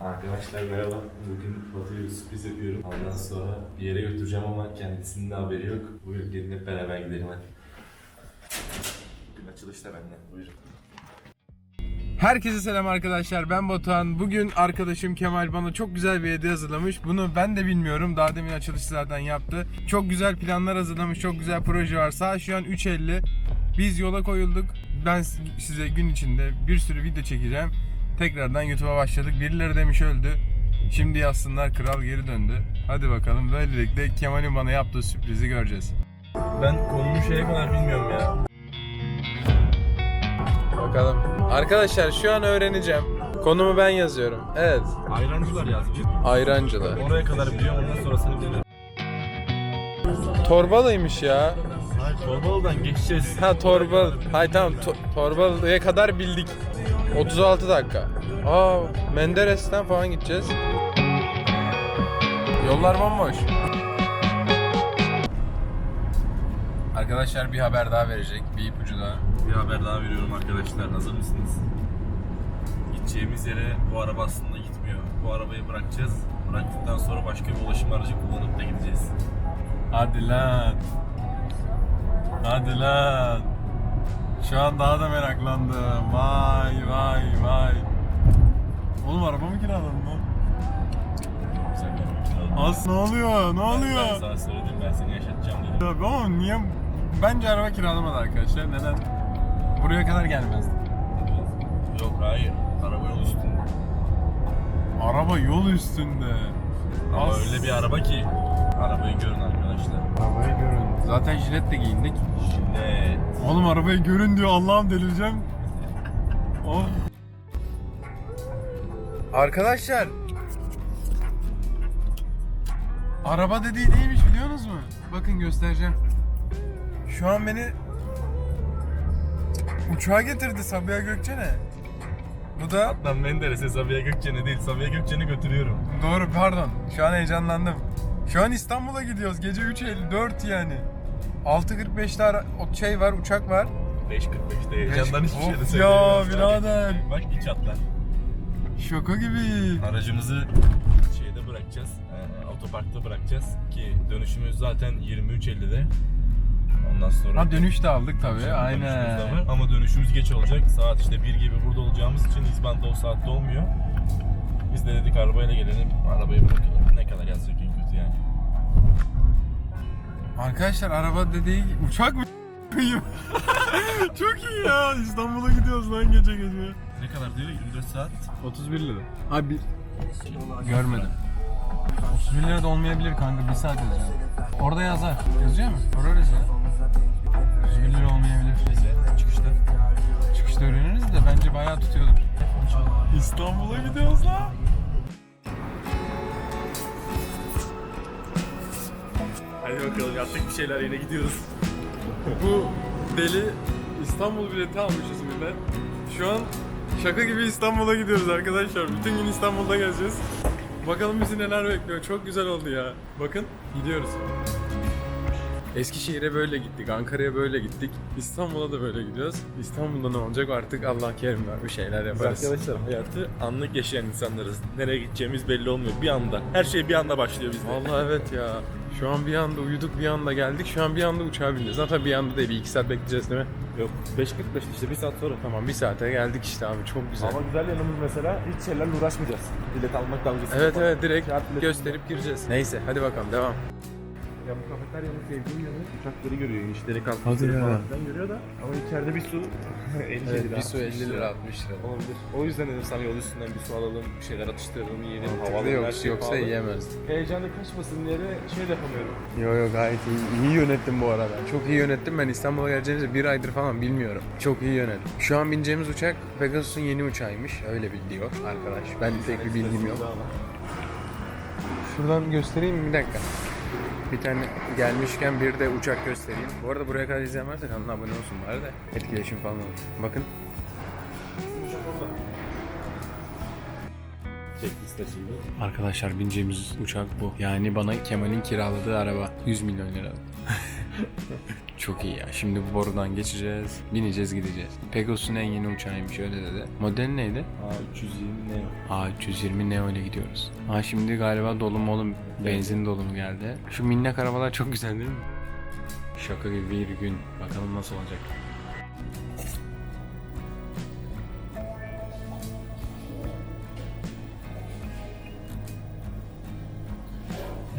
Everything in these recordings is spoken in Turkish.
Arkadaşlar merhaba. Bugün Batu'ya bir sürpriz yapıyorum. Ondan sonra bir yere götüreceğim ama kendisinin de haberi yok. Buyurun gelin hep beraber gidelim hadi. Bugün açılış da benden. Buyurun. Herkese selam arkadaşlar ben Batuhan. Bugün arkadaşım Kemal bana çok güzel bir hediye hazırlamış. Bunu ben de bilmiyorum. Daha demin açılışı zaten yaptı. Çok güzel planlar hazırlamış. Çok güzel proje var. Saat şu an 3.50. Biz yola koyulduk. Ben size gün içinde bir sürü video çekeceğim. Tekrardan YouTube'a başladık. Birileri demiş öldü. Şimdi yazsınlar kral geri döndü. Hadi bakalım böylelikle Kemal'in bana yaptığı sürprizi göreceğiz. Ben konumu şeye kadar bilmiyorum ya. Bakalım. Arkadaşlar şu an öğreneceğim. Konumu ben yazıyorum. Evet. Ayrancılar yazmış. Ayrancılar. Oraya kadar biliyorum ondan sonrasını bilmiyorum. Torbalıymış ya. Hayır Torbalı'dan geçeceğiz. Ha Torbal. Hay tamam to- Torbalı'ya kadar bildik. 36 dakika. Aa Menderes'ten falan gideceğiz. Yollar bomboş. Arkadaşlar bir haber daha verecek. Bir ipucu daha. Bir haber daha veriyorum arkadaşlar. Hazır mısınız? Gideceğimiz yere bu araba aslında gitmiyor. Bu arabayı bırakacağız. Bıraktıktan sonra başka bir ulaşım aracı kullanıp da gideceğiz. Hadi lan. Hadi lan. Şu an daha da meraklandım. Vay vay vay. Oğlum araba mı kiraladın lan? As ne oluyor? Ne Ben oluyor? sana söyledim ben seni yaşatacağım dedim. Tabii ama niye? Bence araba kiralamadı arkadaşlar. Neden? Buraya kadar gelmezdi. Yok hayır. Araba yol üstünde. Araba yol üstünde. Ama As- öyle bir araba ki arabayı görün arkadaşlar. Arabayı. Zaten jiletle giyindik. Jilet. Oğlum arabayı görün diyor Allah'ım delireceğim. Oh. Arkadaşlar. Araba dediği neymiş biliyorsunuz mu? Bakın göstereceğim. Şu an beni uçağa getirdi Sabiha Gökçen'e. Bu da Adnan Menderes'e Sabiha Gökçen'e değil Sabiha Gökçen'i götürüyorum. doğru pardon. Şu an heyecanlandım. Şu an İstanbul'a gidiyoruz. Gece 3.54 yani. 6.45'te ara- o şey var, uçak var. 5.45'te heyecandan hiçbir şey de Of ya birader. Bak iç atlar. Şaka gibi. Aracımızı şeyde bırakacağız. e, otoparkta bırakacağız ki dönüşümüz zaten 23.50'de. Ondan sonra Ha dönüş de aldık tabii. Dönüşümüz de Aynen. var. Ama dönüşümüz geç olacak. Saat işte 1 gibi burada olacağımız için İzban'da o saatte olmuyor. Biz de dedik arabayla gelelim. Arabayı bırakalım. Ne kadar gelsek en kötü yani. Arkadaşlar araba dediği uçak mı? Çok iyi ya. İstanbul'a gidiyoruz lan gece gece. Ne kadar diyor? 24 saat. 31 lira. Abi görmedim. 31 lira da olmayabilir kanka. Bir saat yazıyor. Orada yazar. Yazıyor mu? Orada yazıyor. 31 lira olmayabilir. Neyse çıkışta. Çıkışta öğreniriz de bence bayağı tutuyordur. İstanbul'a gidiyoruz lan. Hadi bakalım yaptık bir şeyler yine gidiyoruz. Bu deli İstanbul bileti almışız millet. Şu an şaka gibi İstanbul'a gidiyoruz arkadaşlar. Bütün gün İstanbul'da gezeceğiz. Bakalım bizi neler bekliyor. Çok güzel oldu ya. Bakın gidiyoruz. Eskişehir'e böyle gittik, Ankara'ya böyle gittik. İstanbul'a da böyle gidiyoruz. İstanbul'da ne olacak artık Allah kerim var bir şeyler Biz yaparız. arkadaşlar hayatı anlık yaşayan insanlarız. Nereye gideceğimiz belli olmuyor. Bir anda. Her şey bir anda başlıyor bizde. Vallahi evet ya. Şu an bir anda uyuduk, bir anda geldik. Şu an bir anda uçağa bineceğiz. Zaten bir anda değil, bir iki saat bekleyeceğiz değil mi? Yok 5.45 işte bir saat sonra. Tamam bir saate geldik işte abi çok güzel. Ama güzel yanımız mesela hiç şeylerle uğraşmayacağız. Bilet almak dalgası. Evet yapalım. evet direkt Kağıt gösterip gireceğiz. Neyse hadi bakalım devam. Ya bu kafeteryanın sevdiğim yanı uçakları görüyor, inişleri Hadi kalkışları ya. falan filan görüyor da ama içeride bir su 50 Evet, lira. bir su 60 50 lira 60 lira. Olabilir. O yüzden dedim sana yol üstünden bir su alalım, bir şeyler atıştıralım, yiyelim. Mantıklı Havalı her yok, şey yoksa pahalı. yiyemez. Heyecanı kaçmasın diye de şey de yapamıyorum. Yo yo gayet iyi. İyi yönettim bu arada. Çok iyi yönettim. Ben İstanbul'a geleceğimizi bir aydır falan bilmiyorum. Çok iyi yönettim. Şu an bineceğimiz uçak Pegasus'un yeni uçağıymış. Öyle biliyor arkadaş. Ben pek bir bilgim yok. Şuradan göstereyim mi? Bir dakika. Bir tane gelmişken bir de uçak göstereyim. Bu arada buraya kadar izleyen varsa kanalına abone olsun bari de etkileşim falan olur. Bakın. Arkadaşlar bineceğimiz uçak bu. Yani bana Kemal'in kiraladığı araba 100 milyon lira. Çok iyi ya. Şimdi bu borudan geçeceğiz. Bineceğiz gideceğiz. Pegasus'un en yeni uçağıymış öyle dedi. Model neydi? A320 ne? A320 Neo ile gidiyoruz. Ha şimdi galiba dolu mu oğlum? Benzin dolu mu geldi? Şu minnak arabalar çok güzel değil mi? Şaka gibi bir gün. Bakalım nasıl olacak.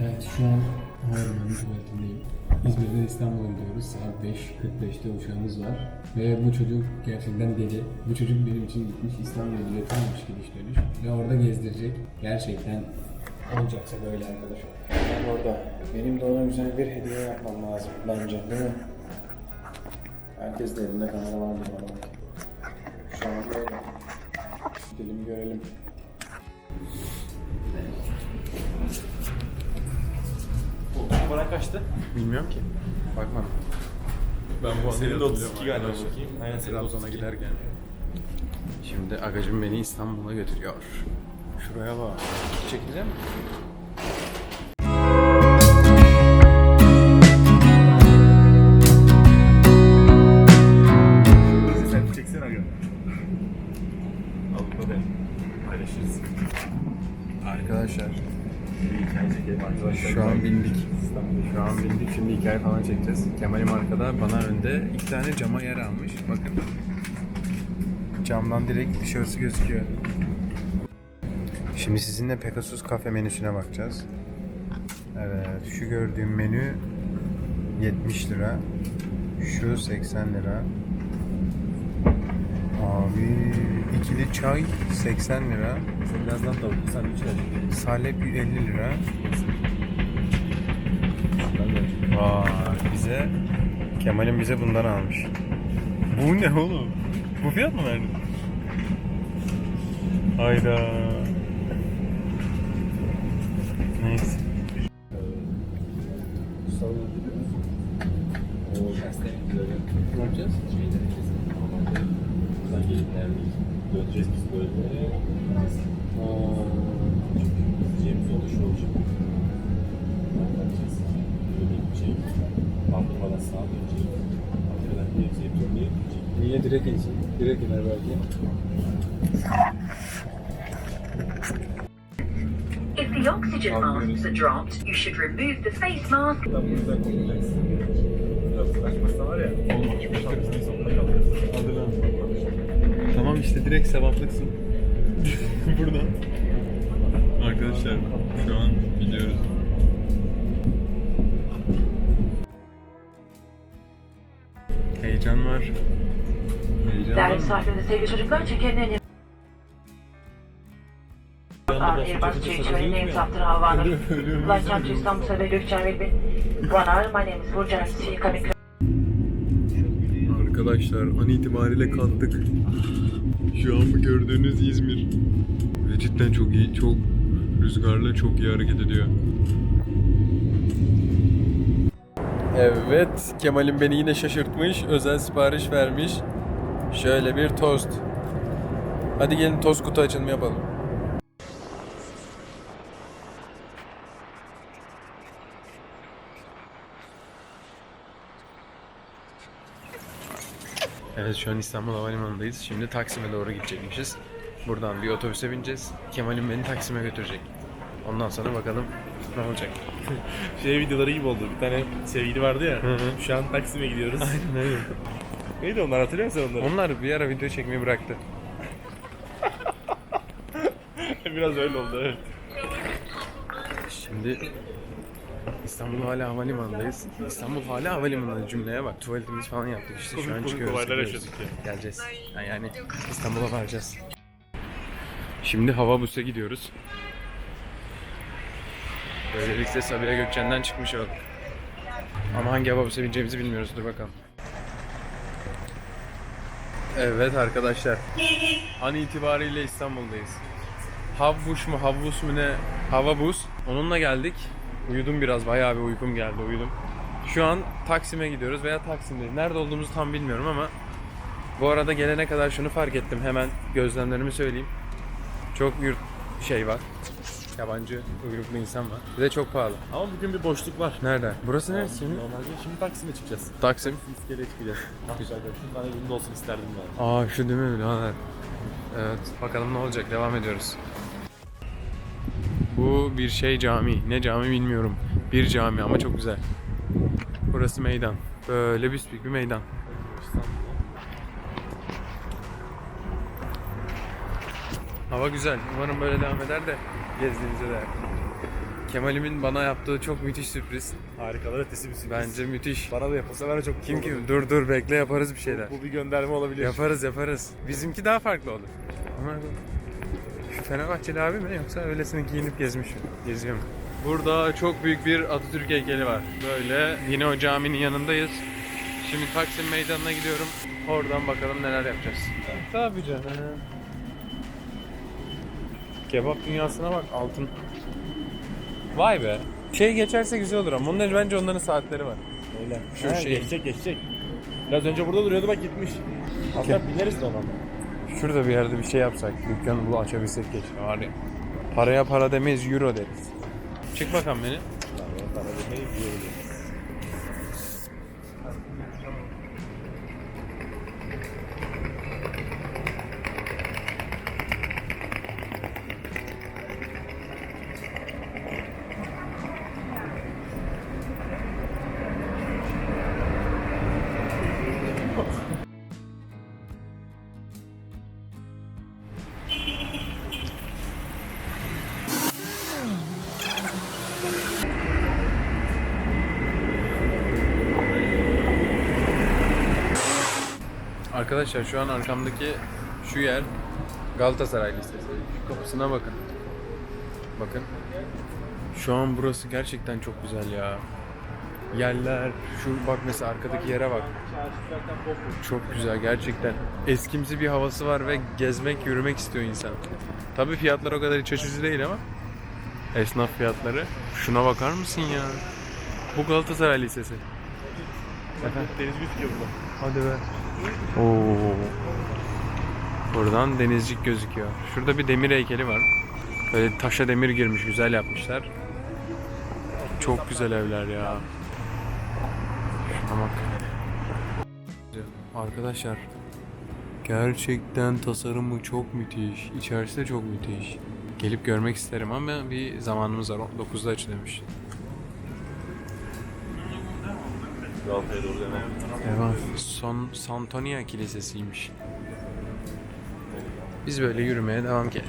Evet şu an havalimanı tuvaletindeyim. İzmir'den İstanbul'a gidiyoruz. Saat 5.45'te uçağımız var. Ve bu çocuk gerçekten deli. Bu çocuk benim için gitmiş İstanbul'a bilet almış gidiş dönüş. Ve orada gezdirecek. Gerçekten olacaksa böyle arkadaşlar. Ben orada. Benim de ona güzel bir hediye yapmam lazım bence değil mi? Herkes de elinde kamera vardır bana. Şu an böyle. Gidelim görelim. Bana kaçtı? Bilmiyorum ki. Bakmadım. Ben bu Senin de 32 galiba bakayım. Aynen senin Trabzon'a 32. giderken. Şimdi agacım beni İstanbul'a götürüyor. Şuraya bak. Çekeceğim mi? Falan çekeceğiz. Kemal'im arkada bana önde iki tane cama yer almış. Bakın. Camdan direkt dışarısı gözüküyor. Şimdi sizinle Pegasus kafe menüsüne bakacağız. Evet, şu gördüğüm menü 70 lira. Şu 80 lira. Abi ikili çay 80 lira. Sen birazdan tavuklu sandviç. Salep 50 lira. Vay bize Kemal'im bize bundan almış. Bu ne oğlum? Bu fiyat mı verdin? Hayda. Neyse. Ne yapacağız? Buradan gelip neredeyiz? Döneceğiz biz Niye direkt insin? Direkt iner belki. If the oxygen masks are dropped, you should remove the face mask Buradan buradan konulacaksın. Biraz kaçmazsa var ya. Sonunda kalırız. Tamam işte direkt sevaplıksın. Buradan. Arkadaşlar şu an gidiyoruz. Heyecan var. Değerli misafiriniz, sevgili çocuklar, en Airbus A220 names after Havana. Flight time to Istanbul Sabiha Gökçen one hour. My name is Arkadaşlar an itibariyle kalktık. Şu an bu gördüğünüz İzmir. Ve cidden çok iyi, çok rüzgarlı, çok iyi hareket ediyor. Evet, Kemal'im beni yine şaşırtmış. Özel sipariş vermiş. Şöyle bir tost. Hadi gelin tost kutu açılımı yapalım. Evet şu an İstanbul Havalimanı'ndayız. Şimdi Taksim'e doğru gidecekmişiz. Buradan bir otobüse bineceğiz. Kemal'im beni Taksim'e götürecek. Ondan sonra bakalım ne olacak. Şey videoları gibi oldu. Bir tane sevgili vardı ya. hı. Şu an Taksim'e gidiyoruz. Aynen öyle. Neydi onlar hatırlıyor musun onları? Onlar bir ara video çekmeyi bıraktı. Biraz öyle oldu evet. Şimdi İstanbul hala havalimanındayız. İstanbul hala havalimanında cümleye bak. Tuvaletimiz falan yaptık işte şu an Komik komik çıkıyoruz. olaylar yaşadık ya. Geleceğiz. Yani, yani İstanbul'a varacağız. Şimdi hava bus'a gidiyoruz. Böylelikle Sabiha Gökçen'den çıkmış olduk. Ama hangi hava bus'a bineceğimizi bilmiyoruz. Dur bakalım. Evet arkadaşlar. An itibariyle İstanbul'dayız. Havbuş mu Havbus mu ne? Hava bus. Onunla geldik. Uyudum biraz bayağı bir uykum geldi uyudum. Şu an Taksim'e gidiyoruz veya Taksim'deyiz. Nerede olduğumuzu tam bilmiyorum ama bu arada gelene kadar şunu fark ettim. Hemen gözlemlerimi söyleyeyim. Çok yurt şey var. Yabancı uyruklu insan var. Bir de çok pahalı. Ama bugün bir boşluk var. Nerede? Burası neresi şimdi? Normalde şimdi Taksim'e çıkacağız. Taksim. İskeleye çıkacağız. Güzel. Şundan elimde olsun isterdim ben. Aa şu değil mi birader? Evet bakalım ne olacak devam ediyoruz. Bu bir şey cami. Ne cami bilmiyorum. Bir cami ama çok güzel. Burası meydan. Böyle büyük bir meydan. Hava güzel. Umarım böyle devam eder de gezdiğimizde de. Kemal'imin bana yaptığı çok müthiş sürpriz. Harikalar ötesi bir sürpriz. Bence müthiş. Bana da yapılsa ben de çok Kim kim? Dur dur bekle yaparız bir şeyler. Bu bir gönderme olabilir. Yaparız yaparız. Bizimki daha farklı olur. Ama şu Fenerbahçeli abi mi yoksa öylesine giyinip gezmiş mi? Geziyor mu? Burada çok büyük bir Atatürk heykeli var. Böyle yine o caminin yanındayız. Şimdi Taksim Meydanı'na gidiyorum. Oradan bakalım neler yapacağız. Ne yapacağız? Kebap dünyasına bak altın. Vay be. Şey geçerse güzel olur ama onlar bence onların saatleri var. Öyle. Şu Ha, şey- Geçecek geçecek. Biraz önce burada duruyordu bak gitmiş. Aslında bineriz de ona. Şurada bir yerde bir şey yapsak, dükkanı bu açabilsek geç. Var ya. Paraya para demeyiz, euro deriz. Çık bakalım beni. Para demeyi diyebiliriz. Arkadaşlar şu an arkamdaki şu yer Galatasaray Lisesi. Şu kapısına bakın. Bakın. Şu an burası gerçekten çok güzel ya. Yerler, şu bak mesela arkadaki yere bak. Çok güzel gerçekten. Eskimsi bir havası var ve gezmek, yürümek istiyor insan. Tabii fiyatlar o kadar iç açıcı değil ama esnaf fiyatları. Şuna bakar mısın ya? Bu Galatasaray Lisesi. Efendim? Deniz gözüküyor burada. Hadi be. Oo. Buradan denizcik gözüküyor. Şurada bir demir heykeli var. Böyle taşa demir girmiş, güzel yapmışlar. Çok güzel evler ya. Şuna bak. Arkadaşlar gerçekten tasarımı çok müthiş. İçerisi de çok müthiş. Gelip görmek isterim ama bir zamanımız var. 9'da açılıyormuş. Galata'ya doğru devam. Evet. Son Santonia Kilisesi'ymiş. Biz böyle yürümeye devam ki.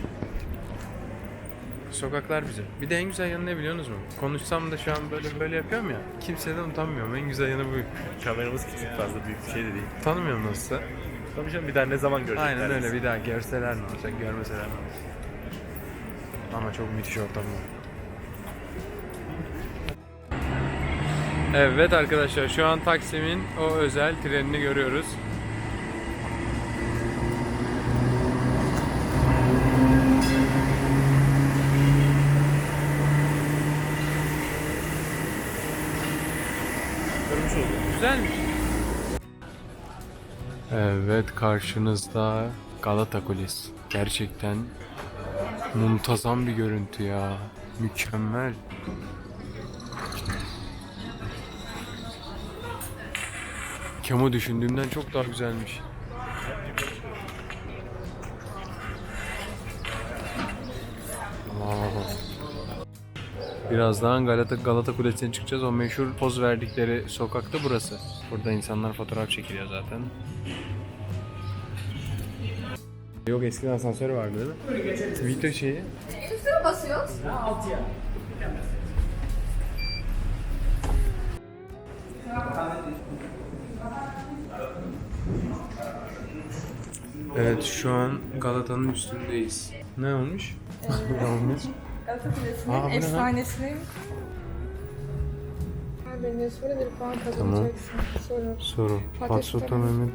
Sokaklar güzel. Bir de en güzel yanı ne biliyorsunuz mu? Konuşsam da şu an böyle böyle yapıyorum ya. Kimseden utanmıyorum. En güzel yanı bu. Kameramız küçük fazla büyük bir şey de değil. Tanımıyorum nasılsa. Tabii canım bir daha ne zaman görecekler? Aynen öyle. Bir daha görseler ne olacak, görmeseler ne olacak. Ama çok müthiş ortam var. Evet arkadaşlar şu an Taksim'in o özel trenini görüyoruz. Görmüş olduk. Güzelmiş. Evet karşınızda Galata Kulesi. Gerçekten muntazam bir görüntü ya. Mükemmel. Kemo düşündüğümden çok daha güzelmiş. Birazdan Galata, Galata Kulesi'ne çıkacağız. O meşhur poz verdikleri sokakta burası. Burada insanlar fotoğraf çekiliyor zaten. Yok eskiden asansör vardı değil mi? Video şeyi. Üstüne basıyoruz. Evet şu an Galata'nın üstündeyiz. Ne olmuş? ne olmuş? Galata Aa, Kulesi'nin bu ne lan? efsanesini Benim ismini bir puan kazanacaksın. Soru. Soru. Fatih Fatih Sultan Sultan Mehmet.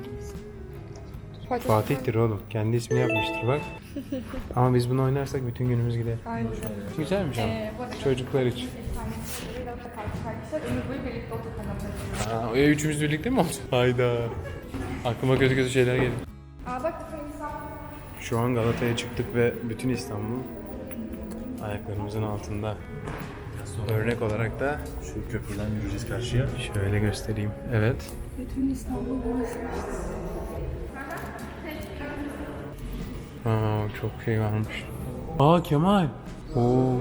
Fatih Fatih'tir oğlum. Kendi ismini yapmıştır bak. Ama biz bunu oynarsak bütün günümüz gider. Aynen. Güzelmiş ama. Ee, bu arada Çocuklar için. efsanesini Galata Fatih arkadaşlar ömür boyu birlikte olduk Aa, e, üçümüz birlikte mi olacak? Hayda. Aklıma kötü kötü şeyler geldi. Aa bak Şu an Galata'ya çıktık ve bütün İstanbul Ayaklarımızın altında. Örnek olarak da Şu köprüden yürüyeceğiz karşıya. şöyle göstereyim. Evet. Bütün İstanbul Aa, çok şey varmış. Aa Kemal. Oo.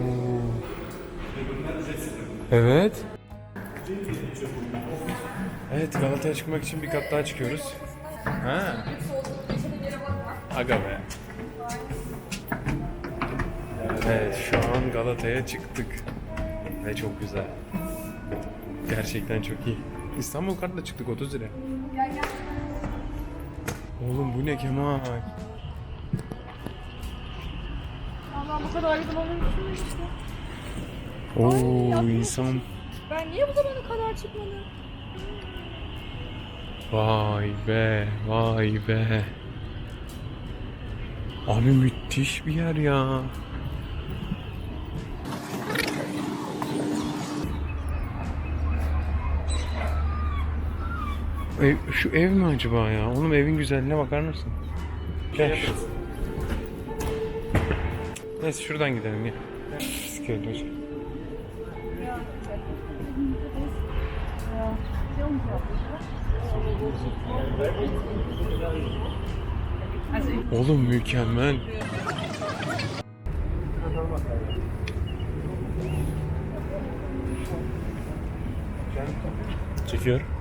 Evet. Evet Galata'ya çıkmak için bir kat daha çıkıyoruz. Ha. Aga be. Evet şu an Galata'ya çıktık. Ve çok güzel. Gerçekten çok iyi. İstanbul kartla çıktık 30 lira. Oğlum bu ne Kemal? Allah bu kadar aydın olduğunu düşünmüştüm. Oo insan. Ben niye bu zamana kadar çıkmadım? Vay be, vay be. Abi müthiş bir yer ya. Ev, şu ev mi acaba ya? Oğlum evin güzelliğine bakar mısın? Gel. Neyse şuradan gidelim. Sıkıntı hocam. Oğlum mükemmel. Çekiyor.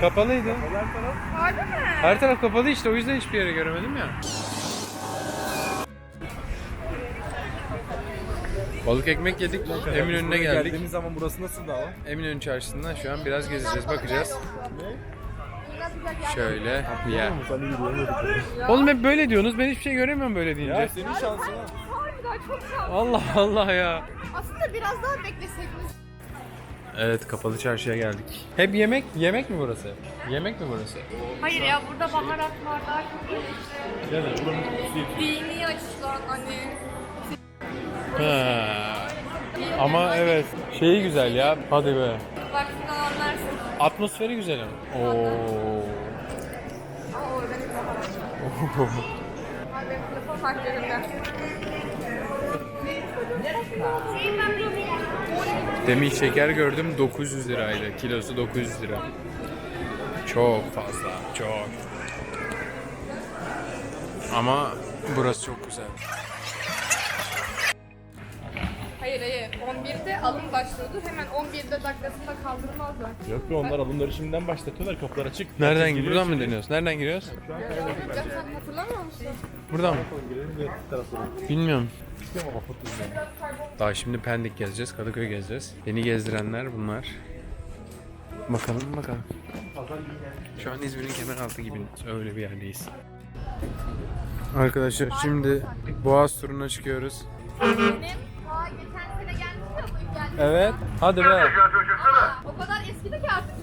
Kapalıydı. Her taraf kapalı işte o yüzden hiçbir yere göremedim ya. Balık ekmek yedik. Eminönü'ne geldik. Geldiğimiz zaman burası nasıldı ama? Eminönü çarşısından şu an biraz gezeceğiz, bakacağız. Şöyle bir yer. Oğlum hep böyle diyorsunuz. Ben hiçbir şey göremiyorum böyle deyince. senin şansın Allah Allah ya. Aslında biraz daha beklesek biz. Evet kapalı çarşıya geldik. Hep yemek, yemek mi burası? Yemek mi burası? Hayır ya burada baharat var daha çok böyle işte dini açıdan hani Ha. Ama evet. Şeyi güzel ya. Hadi be. baktığında anlarsın. Atmosferi güzel ama. Oo. Organik baharat. Abi haklarında. Demin şeker gördüm 900 liraydı. Kilosu 900 lira. Çok fazla, çok. Ama burası çok güzel. 11'de alım başlıyordur hemen 11'de dakikasında kaldırmazlar. Yok be onlar alımları şimdiden başlatıyorlar kapılar açık. Nereden geliyor buradan mı deniyoruz? Nereden giriyoruz? Sen hatırlamıyor musun? Buradan mı? Bilmiyorum. Daha şimdi Pendik gezeceğiz, Kadıköy gezeceğiz. Beni gezdirenler bunlar. Bakalım bakalım. Şu an İzmir'in Kemeraltı gibi öyle bir yerdeyiz. Arkadaşlar şimdi Boğaz turuna çıkıyoruz. Benim Aa geçen sene gelmiş ya bu geldi. Evet. Hadi be. O kadar eskidi ki artık.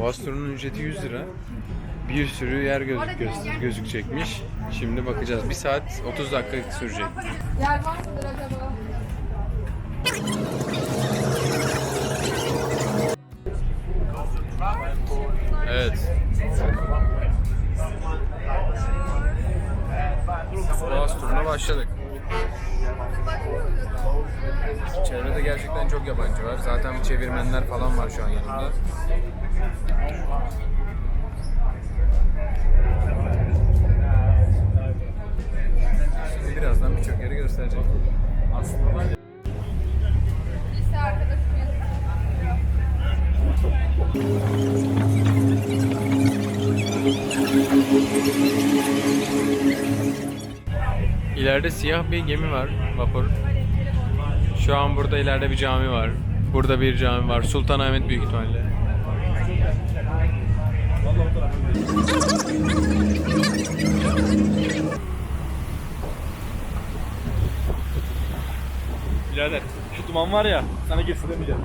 Boğaz turunun ücreti 100 lira. Bir sürü yer göz, göz- gözükecekmiş. Şimdi bakacağız. 1 saat 30 dakika sürecek. Yer var mıdır acaba? Yabancı var. Zaten çevirmenler falan var şu an yanımda. Şimdi birazdan birçok yeri gösterecek. Aslında yazıyor. İleride siyah bir gemi var, vapur. Şu an burada ileride bir cami var. Burada bir cami var. Sultanahmet büyük ihtimalle. Birader şu duman var ya sana girsin demeyeceğim.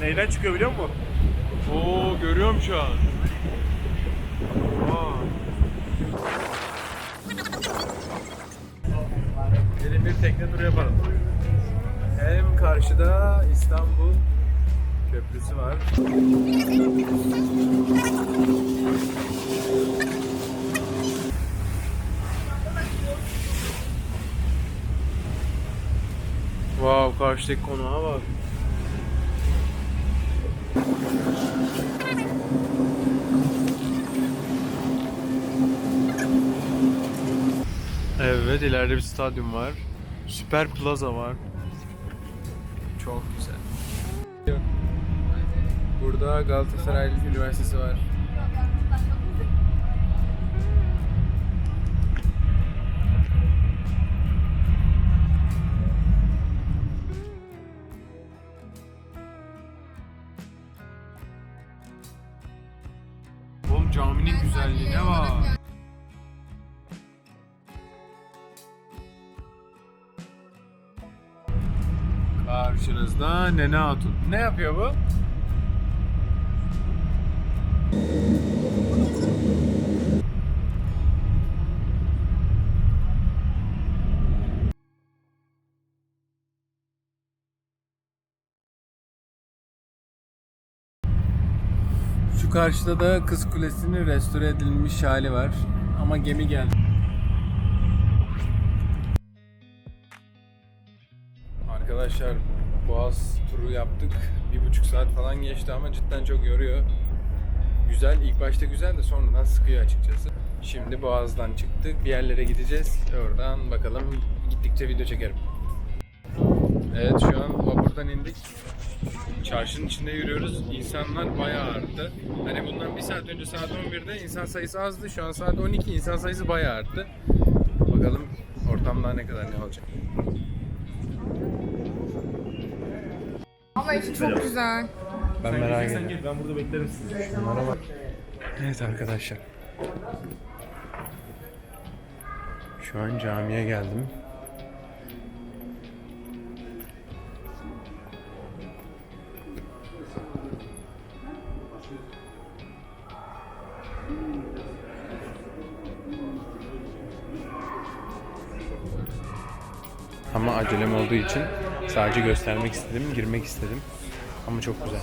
Neyden çıkıyor biliyor musun? Oo görüyorum şu an. Gelin bir tekne duruyor bana. En karşıda İstanbul Köprüsü var. Wow, karşıdaki konağa bak. Evet, ileride bir stadyum var. Süper Plaza var. Çok güzel. Burada Galatasaray Üniversitesi var. Nene Hatun. Ne yapıyor bu? Şu karşıda da Kız Kulesi'nin restore edilmiş hali var. Ama gemi geldi. Arkadaşlar Boğaz turu yaptık. Bir buçuk saat falan geçti ama cidden çok yoruyor. Güzel, ilk başta güzel de sonradan sıkıyor açıkçası. Şimdi Boğaz'dan çıktık. Bir yerlere gideceğiz. Oradan bakalım gittikçe video çekerim. Evet şu an vapurdan indik. Çarşının içinde yürüyoruz. İnsanlar bayağı arttı. Hani bundan bir saat önce saat 11'de insan sayısı azdı. Şu an saat 12 insan sayısı bayağı arttı. Bakalım ortamda ne kadar ne olacak. Ama içi çok güzel. Ben merak ediyorum. git ben burada beklerim sizi. Şunlara bak. Evet arkadaşlar. Şu an camiye geldim. Ama acelem olduğu için sadece göstermek istedim, girmek istedim. Ama çok güzel.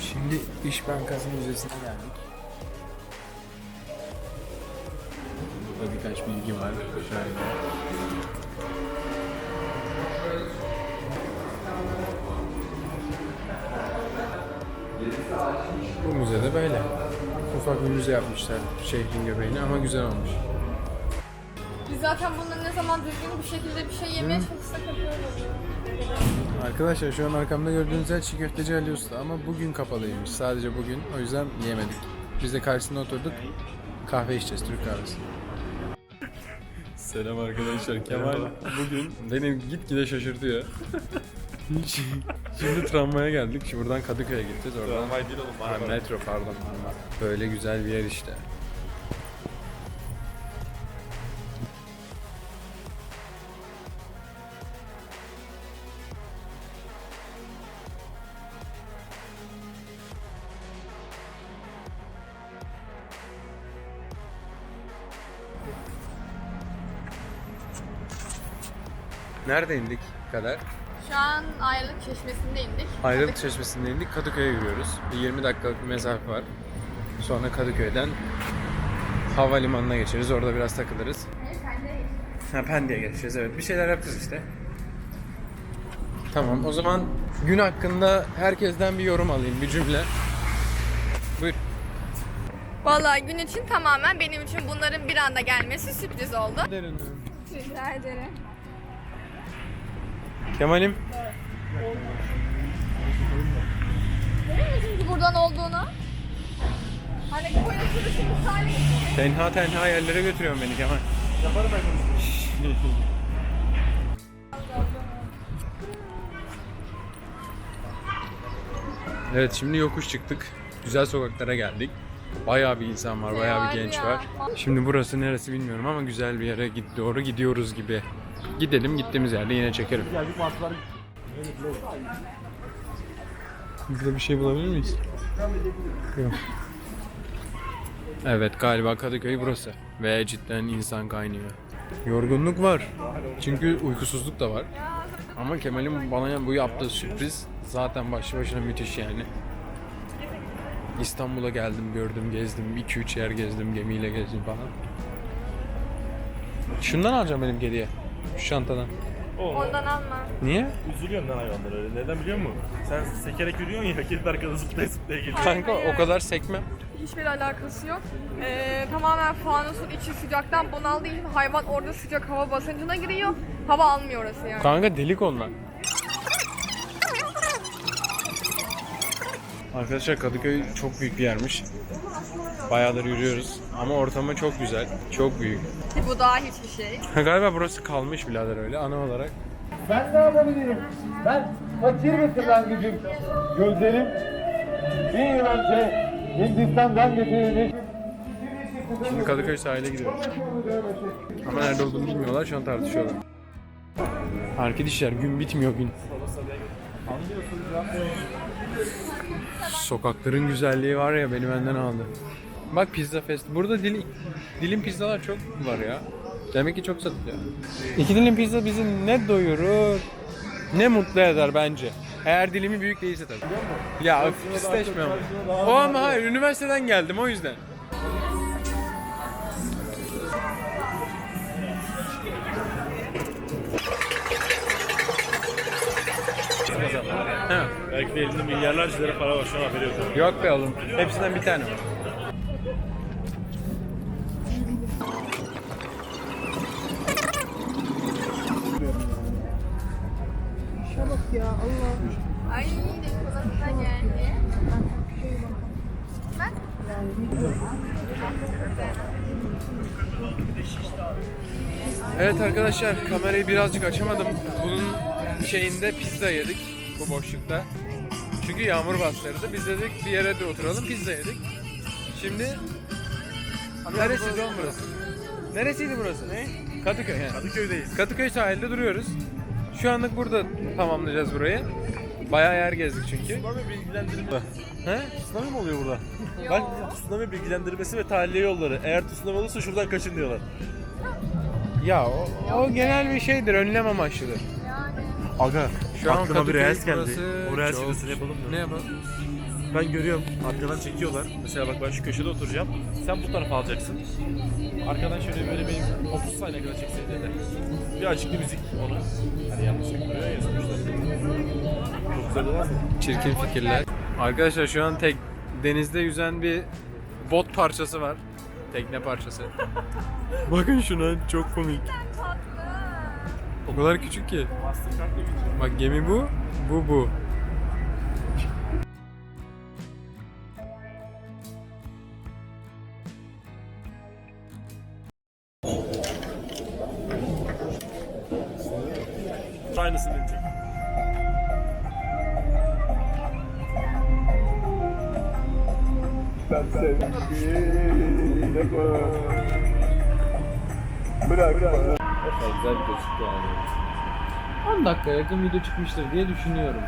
Şimdi İş Bankası Müzesi'ne geldik. Burada birkaç bilgi var. Şöyle. Bu müzede böyle. Ufak bir müze yapmışlar şehrin göbeğine ama güzel olmuş. Zaten bunları ne zaman düzgün bir şekilde bir şey yemeye çalışsak. Arkadaşlar şu an arkamda gördüğünüz yer çiğ köfteci Ali Usta ama bugün kapalıymış. Sadece bugün. O yüzden yiyemedik. Biz de karşısına oturduk. Kahve içeceğiz, Türk kahvesi. Selam arkadaşlar. Kemal bugün beni gitgide şaşırtıyor. Şimdi tramvaya geldik. Şimdi buradan Kadıköy'e gideceğiz. Oradan Tramvay değil oğlum. Ha, metro pardon. Böyle güzel bir yer işte. Nerede indik kadar? Şu an Ayrılık Çeşmesi'nde indik. Ayrılık Çeşmesi'nde indik. Kadıköy'e yürüyoruz. Bir 20 dakikalık bir mesafe var. Sonra Kadıköy'den havalimanına geçeriz. Orada biraz takılırız. Ha Pendik'e geçeceğiz evet. Bir şeyler yapacağız işte. Tamam o zaman gün hakkında herkesten bir yorum alayım. Bir cümle. Buyur. Vallahi gün için tamamen benim için bunların bir anda gelmesi sürpriz oldu. Derin. Rica ederim. Kemal'im. Musun ki buradan olduğunu? Hani koyun sürüsü. Tenha tenha yerlere götürüyorsun beni Kemal. Evet şimdi yokuş çıktık. Güzel sokaklara geldik. Bayağı bir insan var, bayağı bir genç var. Şimdi burası neresi bilmiyorum ama güzel bir yere git doğru gidiyoruz gibi. Gidelim gittiğimiz yerde yine çekerim. Burada bir şey bulabilir miyiz? Yok. Evet galiba Kadıköy burası. Ve cidden insan kaynıyor. Yorgunluk var. Çünkü uykusuzluk da var. Ama Kemal'in bana bu yaptığı sürpriz zaten başlı başına müthiş yani. İstanbul'a geldim, gördüm, gezdim. 2-3 yer gezdim, gemiyle gezdim falan. Şundan alacağım benim kediye. Şu çantadan. Ondan alma. Niye? Üzülüyorum lan hayvanlara öyle. Neden biliyor musun? Sen sekerek yürüyorsun ya, kedi arkada zıplaya zıplaya geliyor. Kanka o kadar sekmem. Hiçbir alakası yok. Ee, tamamen fanusun içi sıcaktan bunaldığı için hayvan orada sıcak hava basıncına giriyor. Hava almıyor orası yani. Kanka delik onlar. Arkadaşlar Kadıköy çok büyük bir yermiş. Bayağıdır yürüyoruz ama ortamı çok güzel, çok büyük. Bu daha hiçbir şey. Galiba burası kalmış birader öyle ana olarak. Ben ne yapabilirim? Ben fakir bir kırlangıcım. Gözlerim bin yıl önce Hindistan'dan getirilmiş. Şimdi Kadıköy sahile gidiyoruz. Ama nerede olduğunu bilmiyorlar şu an tartışıyorlar. Arkadaşlar gün bitmiyor gün. Sokakların güzelliği var ya beni benden aldı. Bak pizza fest. Burada dilim, dilim pizzalar çok var ya. Demek ki çok satılıyor. İki dilim pizza bizi ne doyurur ne mutlu eder bence. Eğer dilimi büyük değilse tabii. Ya öf isteşmiyorum. O ama hayır üniversiteden geldim o yüzden. Ha. Belki de elinde milyarlarca lira para var şu an haberi yok. Yok be oğlum. Hepsinden bir tane var. Ay dekolata geldi. Bak. Evet arkadaşlar kamerayı birazcık açamadım. Bunun şeyinde pizza yedik bu boşlukta. Çünkü yağmur bastırdı. Biz dedik bir yere de oturalım pizza yedik. Şimdi neresiydi oğlum burası? Neresiydi burası? Ne? Kadıköy. he. Kadıköy'deyiz. Kadıköy sahilde duruyoruz. Şu anlık burada tamamlayacağız burayı. Bayağı yer gezdik çünkü. Tsunami bilgilendirme. He? Tsunami mi oluyor burada? Bak tsunami bilgilendirmesi ve tahliye yolları. Eğer tsunami olursa şuradan kaçın diyorlar. Ya o, o genel bir şeydir, önlem amaçlıdır. Aga Şu an aklıma bir Kadıköy reels geldi. burası O reels çok- videosunu yapalım mı? Ne yapalım? Ben görüyorum arkadan çekiyorlar. Mesela bak ben şu köşede oturacağım. Sen bu tarafa alacaksın. Arkadan şöyle böyle benim 30 saniye kadar çekseydin de. Bir açık bir müzik onu. Hani yanlış yapıyor ya sonuçta. Çok güzel olmaz mı? Çirkin fikirler. Arkadaşlar şu an tek denizde yüzen bir bot parçası var. Tekne parçası. Bakın şuna çok komik. O kadar küçük ki. Bak gemi bu, bu bu. Aynısını inecek. Bırak bırak. Güzel bir gözüktü yani. 10 dakika yakın video çıkmıştır diye düşünüyorum.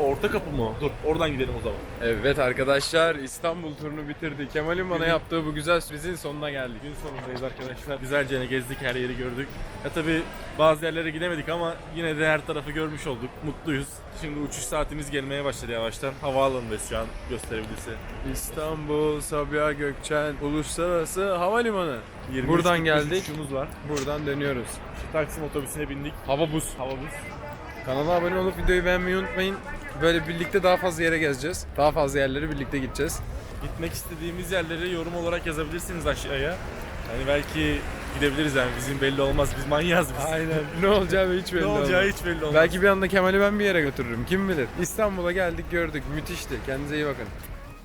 Orta kapı mı? Dur oradan gidelim o zaman. Evet arkadaşlar İstanbul turunu bitirdik. Kemal'in bana yaptığı bu güzel sürprizin sonuna geldik. Gün sonundayız arkadaşlar. Güzelce gezdik, her yeri gördük. Ya tabi bazı yerlere gidemedik ama yine de her tarafı görmüş olduk. Mutluyuz. Şimdi uçuş saatimiz gelmeye başladı yavaştan. Havaalanındayız şu an gösterebilirse. İstanbul Sabiha Gökçen Uluslararası Havalimanı. 23 Buradan 45 geldik. uçuşumuz var. Buradan dönüyoruz. Taksim otobüsüne bindik. Hava buz. Hava buz. Kanala abone olup videoyu beğenmeyi unutmayın. Böyle birlikte daha fazla yere gezeceğiz. Daha fazla yerleri birlikte gideceğiz. Gitmek istediğimiz yerleri yorum olarak yazabilirsiniz aşağıya. Hani belki gidebiliriz yani bizim belli olmaz. Biz manyağız biz. Aynen. ne olacağı hiç belli Ne olacağı olmaz. hiç belli olmaz. Belki bir anda Kemal'i ben bir yere götürürüm. Kim bilir. İstanbul'a geldik gördük. Müthişti. Kendinize iyi bakın.